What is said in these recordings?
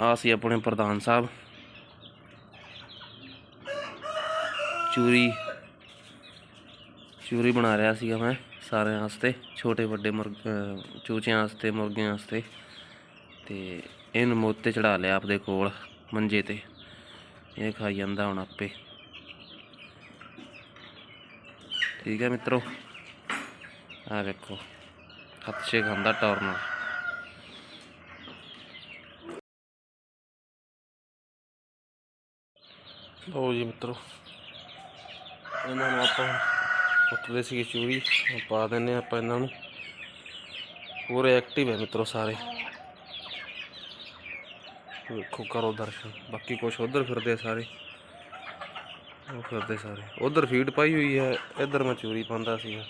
ਆ ਸੀ ਆਪਣੇ ਪ੍ਰਧਾਨ ਸਾਹਿਬ। ਚੂਰੀ ਚੂਰੀ ਬਣਾ ਰਿਹਾ ਸੀਗਾ ਮੈਂ ਸਾਰਿਆਂ ਵਾਸਤੇ, ਛੋਟੇ ਵੱਡੇ ਮੁਰਗ ਚੂਚਿਆਂ ਵਾਸਤੇ, ਮੁਰਗਿਆਂ ਵਾਸਤੇ। ਤੇ ਇਹਨੂੰ ਮੁੱਤ ਤੇ ਚੜਾ ਲਿਆ ਆਪਦੇ ਕੋਲ, ਮੰਜੇ ਤੇ। ਇਹ ਖਾਈ ਜਾਂਦਾ ਹੁਣ ਆਪੇ। ਠੀਕ ਹੈ ਮਿੱਤਰੋ ਆ ਵੇਖੋ, ਹੱਥ 'ਚ ਖਾਂਦਾ ਟੌਰ ਨਾਲ। ਲਓ ਜੀ ਮਿੱਤਰੋ, ਇਹਨਾਂ ਨੂੰ ਆਪਾਂ ਉੱਤਦੇ ਸੀਗੇ ਚੂਰੀ ਉਹ ਪਾ ਦਿੰਨੇ ਆਪਾਂ ਇਹਨਾਂ ਨੂੰ। ਪੂਰੇ ਐਕਟਿਵ ਹੈ ਮਿੱਤਰੋ ਸਾਰੇ। ਵੇਖੋ ਕਰੋ ਦਰਸ਼ਨ, ਬਾਕੀ ਕੁਛ ਉਧਰ ਫਿਰਦੇ ਸਾਰੇ। ਉਹ ਫਿਰਦੇ ਸਾਰੇ। ਉਧਰ ਫੀਡ ਪਾਈ ਹੋਈ ਹੈ, ਇੱਧਰ ਮੈਂ ਚੂਰੀ ਪਾਉਂਦਾ ਸੀਗਾ।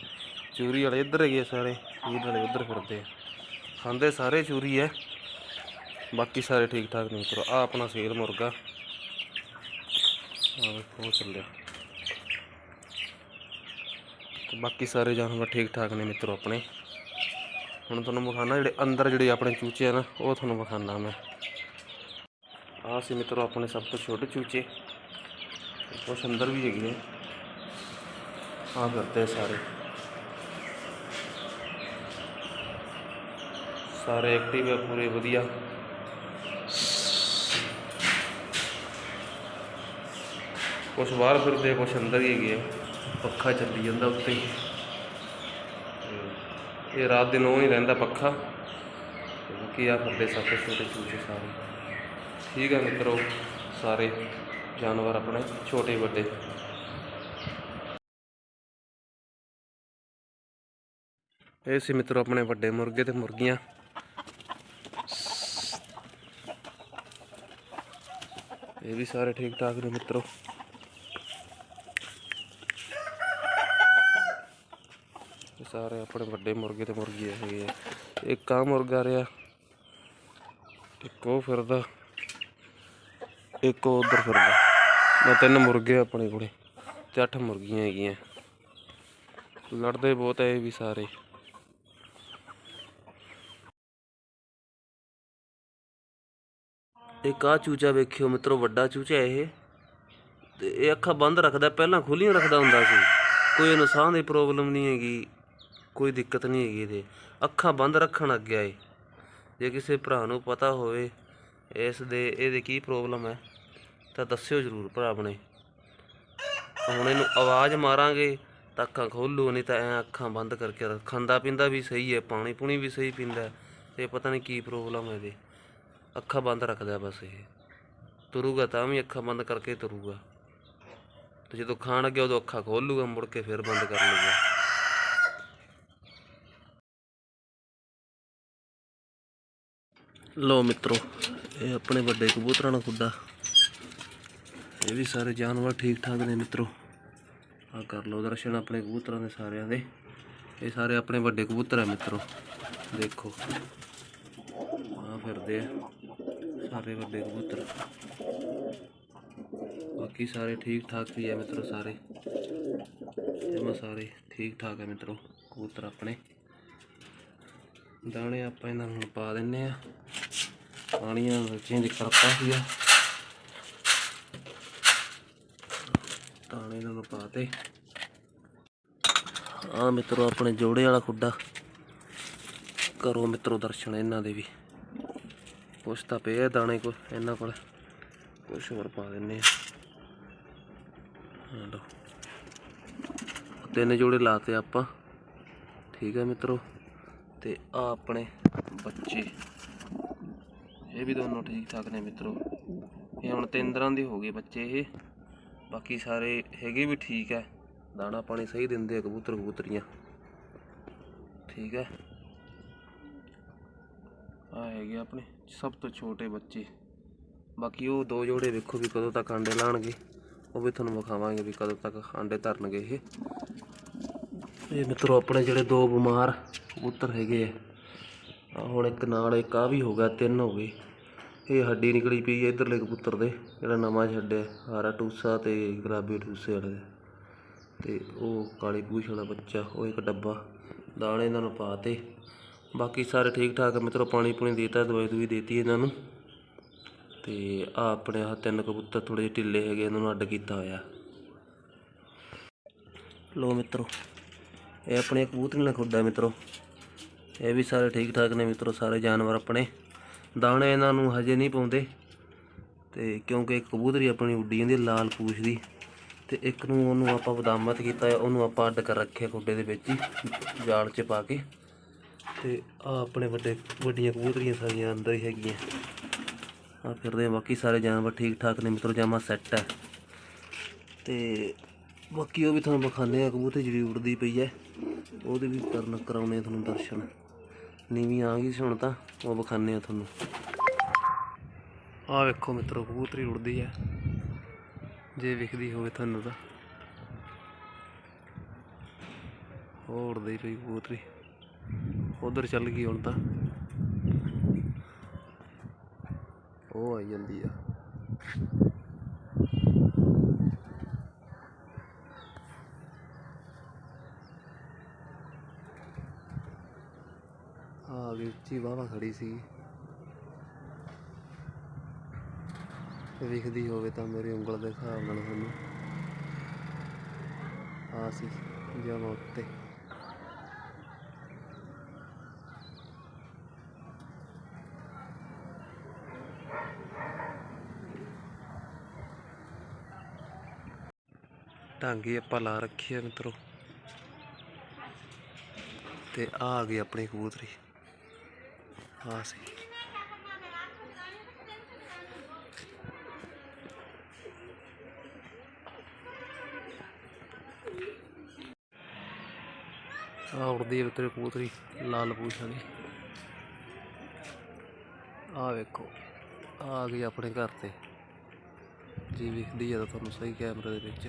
ਚੂਰੀ ਵਾਲੇ ਇੱਧਰ ਹੈਗੇ ਸਾਰੇ ਫੀਡ ਵਾਲੇ ਉੱਧਰ ਫਿਰਦੇ ਖਾਂਦੇ ਸਾਰੇ ਚੂਰੀ ਹੈ। ਬਾਕੀ ਸਾਰੇ ਠੀਕ ਠਾਕ ਨੇ ਮਿੱਤਰੋ। ਆ ਆਪਣਾ ਸੇਲ ਮੁਰਗਾ। ਆ ਵੇਖੋ ਚੱਲਿਆ ਤੇ ਬਾਕੀ ਸਾਰੇ ਜਾਨਵਰ ਠੀਕ ਠਾਕ ਨੇ ਮਿੱਤਰੋ ਆਪਣੇ। ਹੁਣ ਤੁਹਾਨੂੰ ਵਿਖਾਣਾ ਜਿਹੜੇ ਅੰਦਰ ਜਿਹੜੇ ਆਪਣੇ ਚੂਚੇ ਆ ਨਾ, ਉਹ ਤੁਹਾਨੂੰ ਵਿਖਾਣਾ ਮੈਂ। ਆਹ ਸੀ ਮਿੱਤਰੋ ਆਪਣੇ ਸਭ ਤੋਂ ਛੋਟੇ ਚੂਚੇ। ਕੁਛ ਅੰਦਰ ਵੀ ਹੈਗੇ ਆ। ਆਹ ਫਿਰਦੇ ਆ ਸਾਰੇ। ਸਾਰੇ ਐਕਟਿਵ ਆ, ਪੂਰੇ ਵਧੀਆ। ਕੁਛ ਬਾਹਰ ਫਿਰਦੇ ਕੁਛ ਅੰਦਰ ਹੀ ਹੈਗੇ ਆ। ਪੱਖਾ ਚੱਲੀ ਜਾਂਦਾ ਉੱਤੇ ਤੇ ਇਹ ਰਾਤ ਦਿਨ ਉਹ ਨਹੀਂ ਰਹਿੰਦਾ ਪੱਖਾ। ਤੇ ਬਾਕੀ ਆ ਫਿਰਦੇ ਸਭ ਤੋਂ ਛੋਟੇ ਚੂਚੇ ਸਾਰੇ। ਠੀਕ ਹੈ ਮਿੱਤਰੋ, ਸਾਰੇ ਜਾਨਵਰ ਆਪਣੇ, ਛੋਟੇ ਵੱਡੇ। ਇਹ ਸੀ ਮਿੱਤਰੋ ਆਪਣੇ ਵੱਡੇ ਮੁਰਗੇ ਤੇ ਮੁਰਗੀਆਂ। ਇਹ ਵੀ ਸਾਰੇ ਠੀਕ ਠਾਕ ਨੇ ਮਿੱਤਰੋ। ਸਾਰੇ ਆਪਣੇ ਵੱਡੇ ਮੁਰਗੇ ਤੇ ਮੁਰਗੀਆਂ ਹੈਗੇ ਆ ਇੱਕ ਆ ਮੁਰਗਾ ਰਿਹਾ, ਇੱਕ ਉਹ ਫਿਰਦਾ, ਇੱਕ ਉਹ ਉਧਰ ਫਿਰਦਾ। ਮੈਂ ਤਿੰਨ ਮੁਰਗੇ ਆਪਣੇ ਕੋਲੇ, ਤੇ ਅੱਠ ਮੁਰਗੀਆਂ ਹੈਗੀਆਂ। ਲੜਦੇ ਬਹੁਤ ਐ ਇਹ ਵੀ ਸਾਰੇ। ਇੱਕ ਆ ਚੂਚਾ ਵੇਖਿਓ ਮਿੱਤਰੋ, ਵੱਡਾ ਚੂਚਾ ਇਹ। ਤੇ ਇਹ ਅੱਖਾਂ ਬੰਦ ਰੱਖਦਾ, ਪਹਿਲਾਂ ਖੁੱਲੀਆਂ ਰੱਖਦਾ ਹੁੰਦਾ ਸੀ। ਕੋਈ ਇਹਨੂੰ ਦੀ ਪ੍ਰੋਬਲਮ ਨਹੀਂ ਹੈਗੀ। ਕੋਈ ਦਿੱਕਤ ਨਹੀਂ ਹੈਗੀ ਇਹਦੇ। ਅੱਖਾਂ ਬੰਦ ਰੱਖਣ ਲੱਗਿਆ ਏ। ਜੇ ਕਿਸੇ ਭਰਾ ਨੂੰ ਪਤਾ ਹੋਵੇ ਇਸ ਦੇ ਇਹਦੇ ਕੀ ਪ੍ਰੋਬਲਮ ਹੈ ਤਾਂ ਦੱਸਿਓ ਜਰੂਰ ਭਰਾ ਆਪਣੇ। ਹੁਣ ਇਹਨੂੰ ਆਵਾਜ਼ ਮਾਰਾਂਗੇ ਤਾਂ ਅੱਖਾਂ ਖੋਲੂ ਨਹੀਂ ਤਾਂ ਐ ਅੱਖਾਂ ਬੰਦ ਕਰਕੇ ਖਾਂਦਾ ਪੀਂਦਾ ਵੀ ਸਹੀ ਹੈ ਪਾਣੀ ਪੂਣੀ ਵੀ ਸਹੀ ਪੀਂਦਾ ਹੈ, ਤੇ ਪਤਾ ਨਹੀਂ ਕੀ ਪ੍ਰੋਬਲਮ ਹੈ ਇਹਦੇ। ਅੱਖਾਂ ਬੰਦ ਰੱਖਦਾ ਬਸ ਇਹ। ਤੁਰੂਗਾ ਤਾਂ ਵੀ ਅੱਖਾਂ ਬੰਦ ਕਰਕੇ ਤੁਰੂਗਾ। ਤੇ ਜਦੋਂ ਖਾਣ ਲੱਗਿਆ ਉਦੋਂ ਅੱਖਾਂ ਖੋਲੂਗਾ ਮੁੜ ਕੇ ਫਿਰ ਬੰਦ ਕਰ ਲੂਗਾ ਲੋ ਮਿੱਤਰੋ, ਇਹ ਆਪਣੇ ਵੱਡੇ ਕਬੂਤਰਾਂ ਦਾ ਖੁੱਡਾ। ਇਹ ਵੀ ਸਾਰੇ ਜਾਨਵਰ ਠੀਕ ਠਾਕ ਨੇ ਮਿੱਤਰੋ। ਆ ਕਰ ਲਓ ਦਰਸ਼ਨ ਆਪਣੇ ਕਬੂਤਰਾਂ ਦੇ ਸਾਰਿਆਂ ਦੇ। ਇਹ ਸਾਰੇ ਆਪਣੇ ਵੱਡੇ ਕਬੂਤਰ ਆ ਮਿੱਤਰੋ। ਦੇਖੋ। ਆ ਫਿਰਦੇ ਆ ਸਾਰੇ ਵੱਡੇ ਕਬੂਤਰ। ਬਾਕੀ ਸਾਰੇ ਠੀਕ ਠਾਕ ਵੀ ਆ ਮਿੱਤਰੋ ਸਾਰੇ। ਜਮਾ ਸਾਰੇ ਠੀਕ ਠਾਕ ਆ ਮਿੱਤਰੋ, ਕਬੂਤਰ ਆਪਣੇ। ਦਾਣੇ ਆਪਾਂ ਇਹਨਾਂ ਨੂੰ ਹੁਣ ਪਾ ਦਿੰਨੇ ਆ। ਪਾਣੀਆਂ ਮਿਰਚੀਆਂ ਕਰਤਾ ਸੀਗਾ। ਦਾਣੇ ਇਹਨਾਂ ਨੂੰ ਪਾਤੇ ਆ ਮਿੱਤਰੋ, ਆਪਣੇ ਜੋੜੇ ਵਾਲਾ ਖੁੱਡਾ। ਕਰੋ ਮਿੱਤਰੋ ਦਰਸ਼ਨ ਇਹਨਾਂ ਦੇ ਵੀ। ਕੁਛ ਤਾਂ ਪਏ ਆ ਦਾਣੇ ਕੋ ਇਹਨਾਂ ਕੋਲ। ਕੁਛ ਹੋਰ ਪਾ ਦਿੰਨੇ ਆ। ਹਾਂ ਤਿੰਨ ਜੋੜੇ ਲਾਤੇ ਆਪਾਂ। ਠੀਕ ਹੈ ਮਿੱਤਰੋ। ਤੇ ਆ ਆਪਣੇ ਬੱਚੇ। ਇਹ ਵੀ ਦੋਨੋਂ ਠੀਕ ਠਾਕ ਨੇ ਮਿੱਤਰੋ। ਇਹ ਹੁਣ ਤਿੰਨ ਤਰ੍ਹਾਂ ਦੇ ਹੋ ਗਏ ਬੱਚੇ ਇਹ। ਬਾਕੀ ਸਾਰੇ ਹੈਗੇ ਵੀ ਠੀਕ ਹੈ ਦਾਣਾ ਪਾਣੀ ਸਹੀ ਦਿੰਦੇ ਆ ਕਬੂਤਰ ਕਬੂਤਰੀਆਂ। ਠੀਕ ਹੈ ਆ ਹੈਗੇ ਆਪਣੇ ਸਭ ਤੋਂ ਛੋਟੇ ਬੱਚੇ। ਬਾਕੀ ਉਹ ਦੋ ਜੋੜੇ ਵੇਖੋ ਵੀ ਕਦੋਂ ਤੱਕ ਆਂਡੇ ਲਾਣਗੇ। ਉਹ ਵੀ ਤੁਹਾਨੂੰ ਵਿਖਾਵਾਂਗੇ ਵੀ ਕਦੋਂ ਤੱਕ ਆਂਡੇ ਧਰਨਗੇ ਇਹ। ਇਹ ਮਿੱਤਰੋ ਆਪਣੇ ਜਿਹੜੇ ਦੋ ਬਿਮਾਰ ਕਬੂਤਰ ਹੈਗੇ ਆ। ਹੁਣ ਇੱਕ ਨਾਲ ਇੱਕ ਆ ਵੀ ਹੋ ਗਿਆ, ਤਿੰਨ ਹੋ ਗਏ। ਇਹ ਹੱਡੀ ਨਿਕਲੀ ਪਈ ਹੈ ਇਧਰਲੇ ਕਬੂਤਰ ਦੇ, ਜਿਹੜਾ ਨਵਾਂ ਛੱਡਿਆ ਹਾਰਾ ਟੂਸਾ ਤੇ ਗੁਲਾਬੀ ਟੂਸੇ ਵਾਲੇ ਦਾ। ਤੇ ਉਹ ਕਾਲੀ ਪੂਛ ਵਾਲਾ ਬੱਚਾ, ਉਹ ਇੱਕ ਡੱਬਾ, ਦਾਣੇ ਇਹਨਾਂ ਨੂੰ ਪਾਤੇ ਬਾਕੀ ਸਾਰੇ ਠੀਕ ਠਾਕ ਆ ਮਿੱਤਰੋ, ਪਾਣੀ ਪੂਣੀ ਦੇਤਾ, ਦਵਾਈ ਦੂਈ ਦੇਤੀ ਇਹਨਾਂ ਨੂੰ। ਤੇ ਆ ਆਪਣੇ ਆਹ ਤਿੰਨ ਕਬੂਤਰ ਥੋੜੇ ਜਿਹੇ ਢਿੱਲੇ ਹੈਗੇ, ਇਹਨਾਂ ਨੂੰ ਅੱਡ ਕੀਤਾ ਹੋਇਆ। ਲੋ ਮਿੱਤਰੋ, ਇਹ ਆਪਣੇ ਕਬੂਤਰ ਨਾਲ ਖੁੱਡਾ ਮਿੱਤਰੋ। ਇਹ ਵੀ ਸਾਰੇ ਠੀਕ ਠਾਕ ਨੇ ਮਿੱਤਰੋ, ਸਾਰੇ ਜਾਨਵਰ ਆਪਣੇ। ਦਾਣੇ ਇਹਨਾਂ ਨੂੰ ਹਜੇ ਨਹੀਂ ਪਾਉਂਦੇ। ਤੇ ਕਿਉਂਕਿ ਕਬੂਤਰੀ ਆਪਣੀ ਉੱਡੀ ਜਾਂਦੀ ਲਾਲ ਪੂਛ ਦੀ। ਤੇ ਇੱਕ ਨੂੰ ਉਹਨੂੰ ਆਪਾਂ ਬਦਾਮਤ ਕੀਤਾ ਹੈ, ਉਹਨੂੰ ਆਪਾਂ ਅੱਡ ਕਰ ਰੱਖਿਆ ਖੁੱਡੇ ਦੇ ਵਿੱਚ ਹੀ, ਜਾਲ 'ਚ ਪਾ ਕੇ। ਤੇ ਆ ਆਪਣੇ ਵੱਡੇ, ਵੱਡੀਆਂ ਕਬੂਤਰੀਆਂ ਸਾਰੀਆਂ ਅੰਦਰ ਹੀ ਹੈਗੀਆਂ। ਆ ਫਿਰਦੇ ਆ, ਬਾਕੀ ਸਾਰੇ ਜਾਨਵਰ ਠੀਕ ਠਾਕ ਨੇ, ਮਿੱਤਰੋ, ਜਾਮਾ ਸੈੱਟ ਹੈ। ਤੇ ਬਾਕੀ ਉਹ ਵੀ ਤੁਹਾਨੂੰ ਵਿਖਾਉਂਦੇ ਆ, ਕਬੂਤਰ ਜਿਹੜੀ ਉੜਦੀ ਪਈ ਹੈ, ਉਹਦੇ ਵੀ ਕਰਨ ਕਰਾਉਣੇ ਆ ਤੁਹਾਨੂੰ ਦਰਸ਼ਨ। ਨੀਵੀਂ ਆ ਗਈ ਸੀ ਹੁਣ ਤਾਂ, ਉਹ ਵਿਖਾਉਂਦੇ ਆ ਤੁਹਾਨੂੰ। ਆ ਵੇਖੋ ਮਿੱਤਰੋ, ਕਬੂਤਰੀ ਉੜਦੀ ਹੈ। ਜੇ ਵਿਖਦੀ ਹੋਵੇ ਤੁਹਾਨੂੰ ਤਾਂ। ਉਹ ਉੜਦੀ ਪਈ ਕਬੂਤਰੀ। ਉਧਰ ਚੱਲ ਗਈ ਹੁਣ ਤਾਂ। ਉਹ ਆਈ ਜਾਂਦੀ ਆ। ਆ ਗਈ ਵਾਵਾ ਖੜੀ ਸੀ। ਤੇ ਵਿਖਦੀ ਹੋਵੇ ਤਾਂ ਮੇਰੀ ਉਂਗਲ ਦੇ ਹਿਸਾਬ ਨਾਲ ਤੁਹਾਨੂੰ ਆ ਸੀ ਜਮਾ ਉੱਤੇ ਢਾਂਗੀ ਆਪਾਂ ਲਾ ਰੱਖੀ ਹੈ ਮਿੱਤਰੋ। ਤੇ ਆ ਗਈ ਆਪਣੀ ਕਬੂਤਰੀ। ਆ ਸੀ ਆ ਉੜਦੀ ਹੈ ਮਿੱਤਰੋ ਕਬੂਤਰੀ, ਲਾਲ ਪੂਛਾਂ ਦੀ। ਆ ਵੇਖੋ ਆ ਗਈ ਆਪਣੇ ਘਰ ਤੇ। ਜੀ ਵਿਖਦੀ ਹੈ ਤਾਂ ਤੁਹਾਨੂੰ ਸਹੀ ਕੈਮਰੇ ਦੇ ਵਿੱਚ।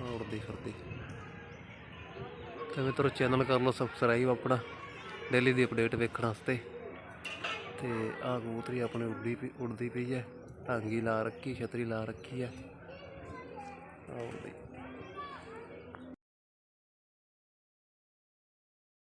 ਆ ਉੜਦੀ ਫਿਰਦੀ। ਤੇ ਮਿੱਤਰੋ, ਚੈਨਲ ਕਰ ਲਓ ਸਬਸਕ੍ਰਾਈਬ ਆਪਣਾ। ਡੇਲੀ ਦੀ ਅਪਡੇਟ ਵੇਖਣ ਵਾਸਤੇ। ਤੇ ਆ ਕਬੂਤਰੀ ਆਪਣੇ ਉੱਡਦੀ ਪਈ ਹੈ। ਟਾਂਗੀ ਲਾ ਰੱਖੀ, ਛਤਰੀ ਲਾ ਰੱਖੀ ਹੈ। ਆ